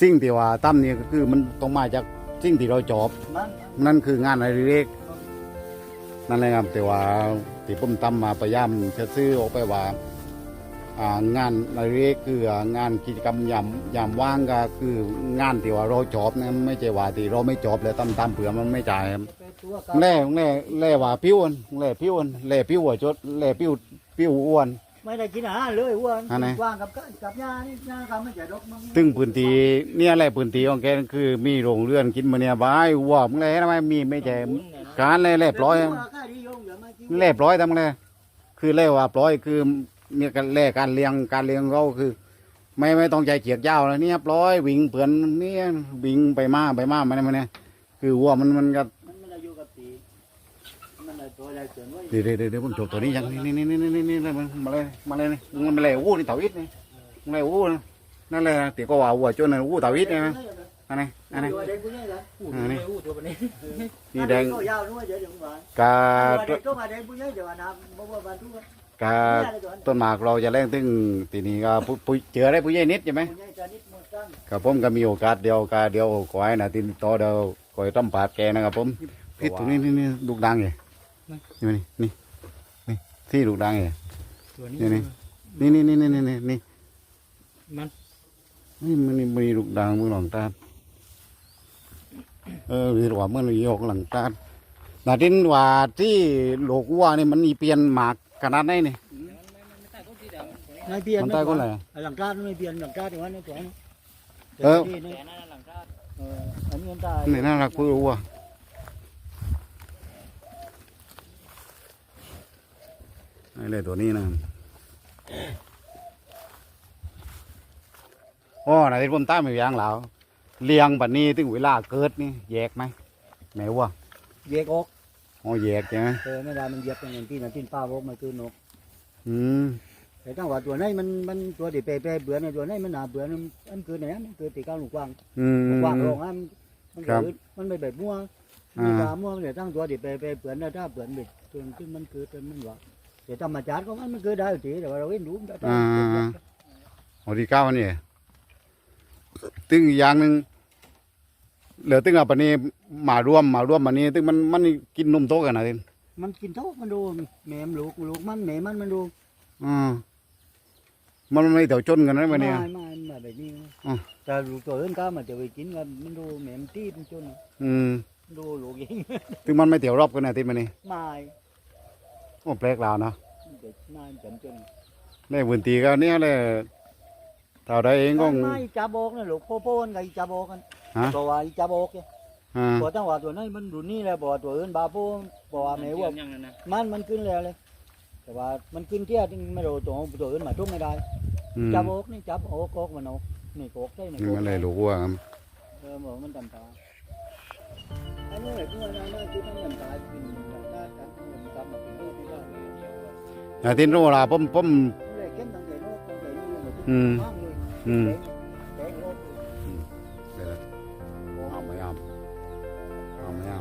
สิ่งที่ว่าตั้มนี่ก็คือมันต้องมาจากสิ่งที่เราจอบ มันนั่นคืองานอะไรเล็กนั่นแหละครับแต่ว่าที่ผมตั้มมาพยายามจะซื้อออกไปว่าอ่างานอะไรเล็กคืองานกิจกรรมยามยามว่างก็คืองานที่ว่าเราจอบนะไม่ใช่ว่าที่เราไม่จอบเลยตั้มตั้มเผื่อมันไม่จ่ายครับเป็นตัวกัแล่แล่แล่ว่าปิ้วอันแล่ปิ้วอันแล่ปิ้วหัวจดแล่ปิ้วปิ้วอ้วน ไม่ได้กินอาหารเลยอ้วนอันไหน ว่างกับกกับยานี่ยาครับไม่ใช่ดอกมันซึ่งพื้นที่เนี่ยแหละพื้นที่ของแกคือมีโรงเรือนกินมาเนี่ยบายวัวมึงเลยทำไมมีไม่ใช่การเลยแล่ปล่อยว่าค่าดีโยงอย่ามากินแล่ปล่อยทำไงคือแล่ว่าปล่อยคือเนี่ยการแล่การเลี้ยงการเลี้ยงเขาคือ ไม่ไม่ต้องใจเกียกยาวแล้วเนี่ยปล่อยวิ่งเปื่อนเนี่ยวิ่งไปมาไปมามันมันเนี่ยคือวัวมันมันก็ เกินไว้เดี๋ยวเดี๋ยวเดี๋ยวผมจบตัวนี้ยังนี่นี่นี่นี่นี่นี่มันมาเลยมาเลยนี่มันมาเลยอู้นี่เต่าอิดนี่มาเลยอู้นั่นแหละตีก็ว่าวัวจนนั่นอู้เต่าอิดเนี่ยอันนี้อันนี้ตัวเด็กผู้ใหญ่ละอันนี้ตัวนี้นี่แดงตัวยาวนู้นเดี๋ยวเดี๋ยวมันกาตัวเด็กตัวมาเด็กผู้ใหญ่เดี๋ยวน้ำบ่บ่บรรทุกกาต้นหมากเราจะเล่นถึงทีนี้ก็ผู้ผู้เจอได้ผู้ใหญ่นิดใช่ไหมผู้ใหญ่จะนิดหมดตั้งกับผมก็มีโอกาสเดียวกาเดียวขอให้นะทีนี้ต่อเดียวขอให้ต้มปาดแกนะครับผมพี่ตรงนี้นี่นี่ลูกดังไง นี่นี่นี่นี่ที่ลูกดังไงตัวนี้นี่นี่นี่นี่นี่นี่นี่มันนี่มันนี่มีลูกดังมือหลังตาเออมีหัวมือหยกหลังตานาทินว่าที่โลกวัวนี่มันมีเปลี่ยนหมากขนาดไหนนี่ไม่เปลี่ยนมันใต้ก็อะไรหลังคาไม่เปลี่ยนหลังคาแต่ว่าในตัวนี้เออนี่แต่นั่นหลังคาเอออันนี้มันตายนี่น่ารักพูดวัว ไอ้เลยตัวนี้นะโอ้นาทินผมตามอยู่อย่างแล้วเลี้ยงแบบนี้ถึงเวลาเกิดนี่แยกไหมแม่วัวเยกออกอ๋อแยกใช่ไหมเออไม่ได้มันเหยียบอย่างที่นั่นที่ป้าบอกมันคือนกอืมแต่ถ้าว่าตัวไหนมันมันตัวที่เปเปเบื่อในตัวไหนมันหนาเบื่อมันมันคือไหนมันคือตีก้าวลูกกวางอืมลูกกวางรองอะมันครับคือมันไม่แบบมั่วอ่ามันว่ามั่วเดี๋ยวตั้งตัวที่เปเปเบื่อนะถ้าเบื่อแบบตัวที่มันคือตัวมันว่า เดี๋ยวธรรมชาติของมันมันคือได้อยู่ทีแต่ว่าเราเห็นรู้มันได้อ่าโอ้ที่เก้าอันนี่ตึงอีกอย่างหนึ่งเหลือตึงอะปานนี้มารวมมารวมมันนี้ตึงมันมันกินนมโตกันนะทินมันกินเท่ามันดูแม่มลูกลูกมันแม่มันมันดูอ่ามันไม่เถียวจนกันนะวันนี้ ไม่ไม่ไม่แบบนี้อะแต่ลูกตัวอื่นก็มันจะไปกินกันมันดูแม่มตีมันจนอืมมันดูลูกยิงตึงมันไม่เถียวรอบกันนะทินมันนี่ไม่ โอ้แปลกแล้วนะมันจะไม่จนจนในพื้นที่ก็เนี่ยเลยเท่าใดเองก็ ไม่ไม่จับบอกนะลูกโปโป้นกับอีจับบอกกันฮะ บอกว่าอีจับบอกเนี่ยอ่าบอกตั้งว่าตัวนั้นมันดูนี่แหละบอกว่าตัวอื่นบาโป้บอกว่าไม่ว่ายังนั่นนะมันมันขึ้นแล้วเลย แต่ว่ามันขึ้นเที่ยที่ไม่รู้ตัวตัวอื่นมาทุกไม่ได้อืมจับบอกนี่จับโอกอกมันออกนี่โอกได้นี่นี่โอกมันเลยรู้ว่าครับเออบอกมันตำตาอันนี้แหละที่ว่าน่าคิดว่ามันตายกินตำตากันมันตำ มาเป็นรูปที่ว่านาทินรู้ละผมผมเลยเข้มตั้งแต่โน้ตตั้งแต่นี่เลยอืมว่างเลยอืมแดงโน้ตเดี๋ยวนะเอาไม่เอาเอาไม่เอา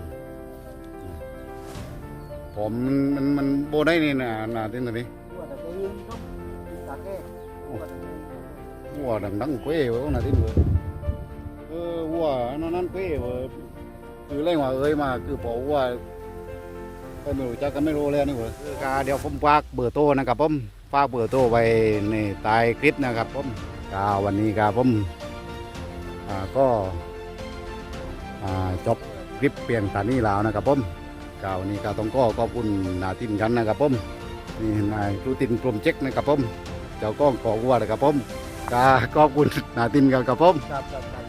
ผมมันมันมันโบได้นี่นะนาทินตัวนี้ตัวแต่ตัวยืนต้องตาแก้ตัวแต่ตัววัวดังดังเป้เว้ยนาทินเว้ยเออวัวนั่นนั่นเป้เว้ยคือเร่งว่าเอ้ยมาคือพอวัวก็ ไม่รู้จักกันไม่รู้เลยนี่เว้ยคือกาเดี๋ยวผมฝากเบอร์โทรนะครับผมฝากเบอร์โทรไว้ในใต้คลิปนะครับผมกาวันนี้กาผมอ่าก็อ่าจบคลิปเปลี่ยนตานี้แล้วนะครับผมกาวันนี้กาต้องก็ขอบคุณนาทินกันนะครับผมนี่นายรูตินกลมเจ็กนะครับผมเจ้าก้องกอวัวนะครับผมกาขอบคุณนาทินกันครับผม ครับครับ